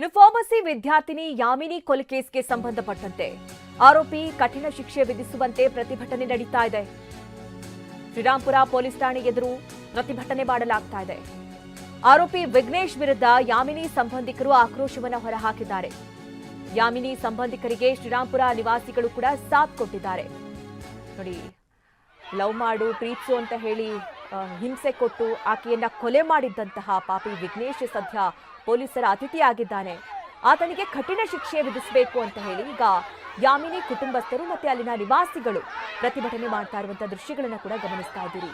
ಇನ್ನು ಫಾರ್ಮಸಿ ವಿದ್ಯಾರ್ಥಿನಿ ಯಾಮಿನಿ ಕೊಲೆ ಕೇಸ್ಗೆ ಸಂಬಂಧಪಟ್ಟಂತೆ ಆರೋಪಿ ಕಠಿಣ ಶಿಕ್ಷೆ ವಿಧಿಸುವಂತೆ ಪ್ರತಿಭಟನೆ ನಡೀತಾ ಇದೆ. ಶ್ರೀರಾಂಪುರ ಪೊಲೀಸ್ ಠಾಣೆ ಎದುರು ಪ್ರತಿಭಟನೆ ಮಾಡಲಾಗ್ತಾ ಇದೆ. ಆರೋಪಿ ವಿಘ್ನೇಶ್ ವಿರುದ್ಧ ಯಾಮಿನಿ ಸಂಬಂಧಿಕರು ಆಕ್ರೋಶವನ್ನು ಹೊರಹಾಕಿದ್ದಾರೆ. ಯಾಮಿನಿ ಸಂಬಂಧಿಕರಿಗೆ ಶ್ರೀರಾಂಪುರ ನಿವಾಸಿಗಳು ಕೂಡ ಸಾಥ್ ಕೊಟ್ಟಿದ್ದಾರೆ. ನೋಡಿ, ಲವ್ ಮಾಡು, ಪ್ರೀತ್ಸು ಅಂತ ಹೇಳಿ ಹಿಂಸೆ ಕೊಟ್ಟು ಆಕೆಯನ್ನ ಕೊಲೆ ಮಾಡಿದ್ದಂತಹ ಪಾಪಿ ವಿಘ್ನೇಶ್ ಸದ್ಯ ಪೊಲೀಸರ ಅತಿಥಿಯಾಗಿದ್ದಾನೆ. ಆತನಿಗೆ ಕಠಿಣ ಶಿಕ್ಷೆ ವಿಧಿಸಬೇಕು ಅಂತ ಹೇಳಿ ಈಗ ಯಾಮಿನಿ ಕುಟುಂಬಸ್ಥರು ಮತ್ತೆ ಅಲ್ಲಿನ ನಿವಾಸಿಗಳು ಪ್ರತಿಭಟನೆ ಮಾಡ್ತಾ ಇರುವಂತಹ ದೃಶ್ಯಗಳನ್ನ ಕೂಡ ಗಮನಿಸ್ತಾ ಇದ್ದೀರಿ.